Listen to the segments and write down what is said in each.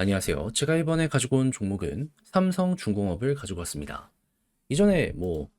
안녕하세요. 제가 이번에 가지고 온 종목은 삼성중공업을 가지고 왔습니다. 이전에 뭐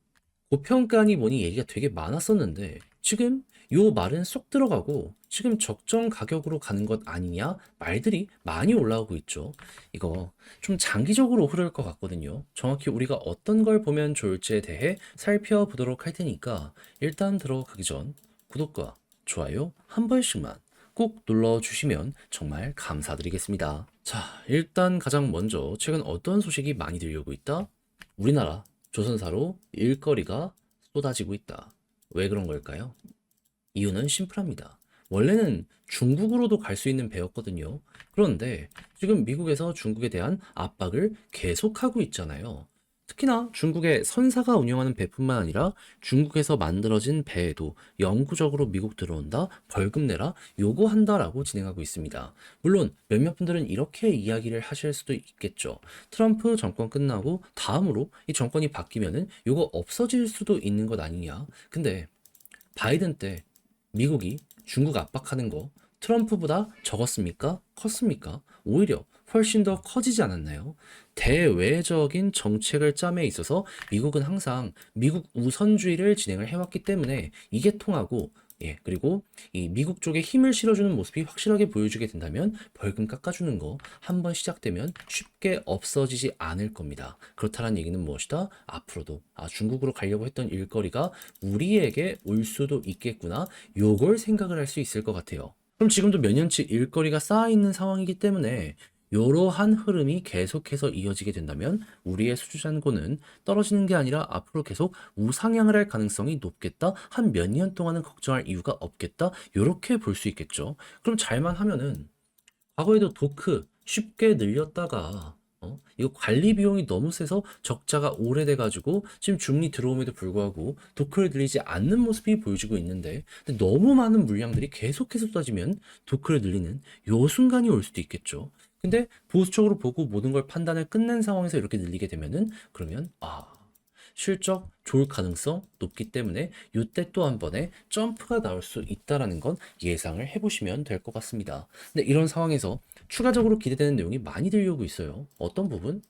고평가니 뭐니 얘기가 되게 많았었는데 지금 요 말은 쏙 들어가고 지금 적정 가격으로 가는 것 아니냐 말들이 많이 올라오고 있죠. 이거 좀 장기적으로 흐를 것 같거든요. 정확히 우리가 어떤 걸 보면 좋을지에 대해 살펴보도록 할 테니까 일단 들어가기 전 구독과 좋아요 한 번씩만 꼭 눌러주시면 정말 감사드리겠습니다. 자, 일단 가장 먼저 최근 어떤 소식이 많이 들려오고 있다? 우리나라 조선사로 일거리가 쏟아지고 있다. 왜 그런 걸까요? 이유는 심플합니다. 원래는 중국으로도 갈 수 있는 배였거든요. 그런데 지금 미국에서 중국에 대한 압박을 계속하고 있잖아요. 특히나 중국의 선사가 운영하는 배뿐만 아니라 중국에서 만들어진 배에도 영구적으로 미국 들어온다, 벌금 내라, 요구한다라고 진행하고 있습니다. 물론 몇몇 분들은 이렇게 이야기를 하실 수도 있겠죠. 트럼프 정권 끝나고 다음으로 이 정권이 바뀌면은 요거 없어질 수도 있는 것 아니냐. 근데 바이든 때 미국이 중국 압박하는 거 트럼프보다 적었습니까? 컸습니까? 오히려 훨씬 더 커지지 않았나요? 대외적인 정책을 짬에 있어서 미국은 항상 미국 우선주의를 진행을 해왔기 때문에 이게 통하고 예, 그리고 이 미국 쪽에 힘을 실어주는 모습이 확실하게 보여주게 된다면 벌금 깎아주는 거 한 번 시작되면 쉽게 없어지지 않을 겁니다. 그렇다는 얘기는 무엇이다? 앞으로도 아, 중국으로 가려고 했던 일거리가 우리에게 올 수도 있겠구나. 요걸 생각을 할 수 있을 것 같아요. 그럼 지금도 몇 년치 일거리가 쌓아 있는 상황이기 때문에 이러한 흐름이 계속해서 이어지게 된다면 우리의 수주잔고는 떨어지는 게 아니라 앞으로 계속 우상향을 할 가능성이 높겠다. 한 몇 년 동안은 걱정할 이유가 없겠다. 이렇게 볼 수 있겠죠. 그럼 잘만 하면은 과거에도 도크 쉽게 늘렸다가 어? 이거 관리 비용이 너무 세서 적자가 오래돼 가지고 지금 중리 들어옴에도 불구하고 도크를 늘리지 않는 모습이 보여지고 있는데 너무 많은 물량들이 계속해서 쏟아지면 도크를 늘리는 요 순간이 올 수도 있겠죠. 근데 보수적으로 보고 모든 걸 판단을 끝낸 상황에서 이렇게 늘리게 되면은 그러면 아 실적 좋을 가능성 높기 때문에 이때 또 한 번에 점프가 나올 수 있다라는 건 예상을 해보시면 될 것 같습니다. 근데 이런 상황에서 추가적으로 기대되는 내용이 많이 들려오고 있어요. 어떤 부분?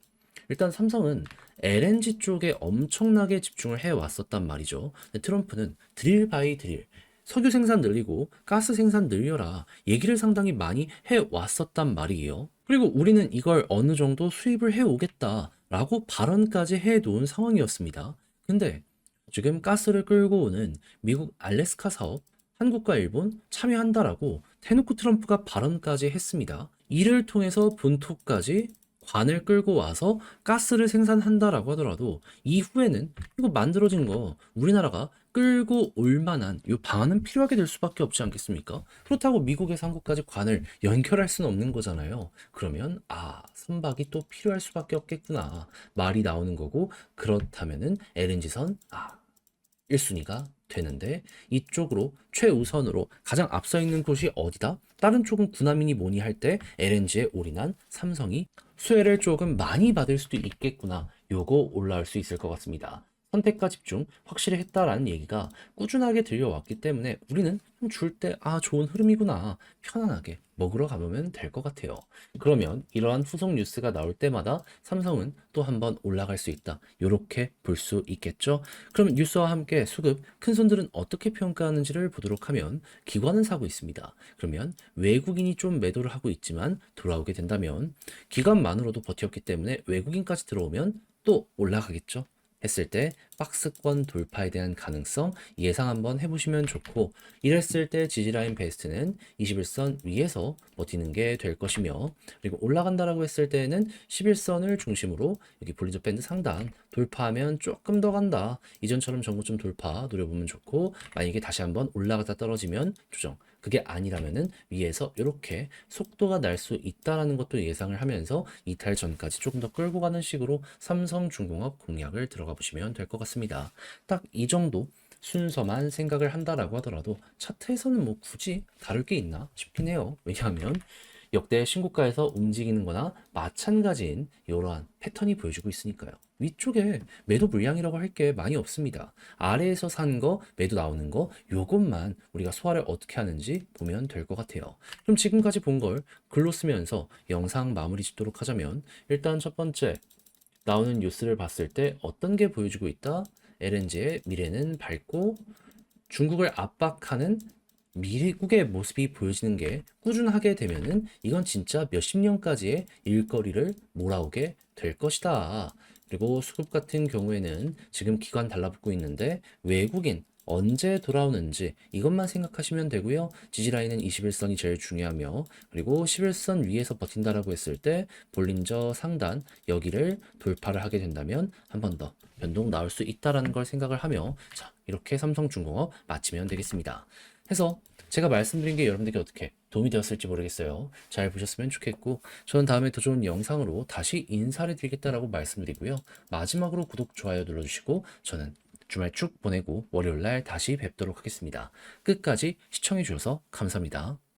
일단 삼성은 LNG 쪽에 엄청나게 집중을 해왔었단 말이죠. 트럼프는 드릴 바이 드릴 석유 생산 늘리고 가스 생산 늘려라 얘기를 상당히 많이 해왔었단 말이에요. 그리고 우리는 이걸 어느 정도 수입을 해오겠다라고 발언까지 해놓은 상황이었습니다. 근데 지금 가스를 끌고 오는 미국 알래스카 사업 한국과 일본 참여한다라고 대놓고 트럼프가 발언까지 했습니다. 이를 통해서 본토까지 관을 끌고 와서 가스를 생산한다라고 하더라도 이후에는 이거 만들어진 거 우리나라가 끌고 올 만한 이 방안은 필요하게 될 수밖에 없지 않겠습니까? 그렇다고 미국에서 한국까지 관을 연결할 수는 없는 거잖아요. 그러면 아 선박이 또 필요할 수밖에 없겠구나 말이 나오는 거고 그렇다면은 LNG선 아 1순위가 되는데 이쪽으로 최우선으로 가장 앞서 있는 곳이 어디다? 다른 쪽은 군함이니 뭐니 할 때 LNG에 올인한 삼성이 수혜를 조금 많이 받을 수도 있겠구나. 요거 올라올 수 있을 것 같습니다. 선택과 집중 확실히 했다라는 얘기가 꾸준하게 들려왔기 때문에 우리는 줄 때 아 좋은 흐름이구나 편안하게 먹으러 가보면 될 것 같아요. 그러면 이러한 후속 뉴스가 나올 때마다 삼성은 또 한번 올라갈 수 있다. 이렇게 볼 수 있겠죠. 그럼 뉴스와 함께 수급 큰 손들은 어떻게 평가하는지를 보도록 하면 기관은 사고 있습니다. 그러면 외국인이 좀 매도를 하고 있지만 돌아오게 된다면 기관만으로도 버텼기 때문에 외국인까지 들어오면 또 올라가겠죠. 했을 때 박스권 돌파에 대한 가능성 예상 한번 해보시면 좋고 이랬을 때 지지라인 베스트는 21선 위에서 버티는 게 될 것이며 그리고 올라간다라고 했을 때는 11선을 중심으로 여기 볼리저 밴드 상단 돌파하면 조금 더 간다. 이전처럼 전고점 돌파 노려보면 좋고 만약에 다시 한번 올라가다 떨어지면 조정 그게 아니라면은 위에서 이렇게 속도가 날 수 있다라는 것도 예상을 하면서 이탈 전까지 조금 더 끌고 가는 식으로 삼성중공업 공략을 들어가 보시면 될 것 같습니다. 딱 이 정도 순서만 생각을 한다라고 하더라도 차트에서는 뭐 굳이 다를 게 있나 싶긴 해요. 왜냐하면 역대 신고가에서 움직이는 거나 마찬가지인 이러한 패턴이 보여주고 있으니까요. 위쪽에 매도 물량이라고 할 게 많이 없습니다. 아래에서 산 거, 매도 나오는 거, 요것만 우리가 소화를 어떻게 하는지 보면 될 것 같아요. 그럼 지금까지 본 걸 글로 쓰면서 영상 마무리 짓도록 하자면 일단 첫 번째 나오는 뉴스를 봤을 때 어떤 게 보여주고 있다? LNG의 미래는 밝고 중국을 압박하는 미국의 모습이 보여지는 게 꾸준하게 되면은 이건 진짜 몇십 년까지의 일거리를 몰아오게 될 것이다. 그리고 수급 같은 경우에는 지금 기관 달라붙고 있는데 외국인 언제 돌아오는지 이것만 생각하시면 되고요. 지지라인은 21선이 제일 중요하며 그리고 11선 위에서 버틴다라고 했을 때 볼린저 상단 여기를 돌파를 하게 된다면 한 번 더 변동 나올 수 있다라는 걸 생각을 하며 자 이렇게 삼성중공업 마치면 되겠습니다. 해서 제가 말씀드린 게 여러분들께 어떻게 도움이 되었을지 모르겠어요. 잘 보셨으면 좋겠고 저는 다음에 더 좋은 영상으로 다시 인사를 드리겠다라고 말씀드리고요. 마지막으로 구독, 좋아요 눌러주시고 저는 주말 쭉 보내고 월요일 날 다시 뵙도록 하겠습니다. 끝까지 시청해 주셔서 감사합니다.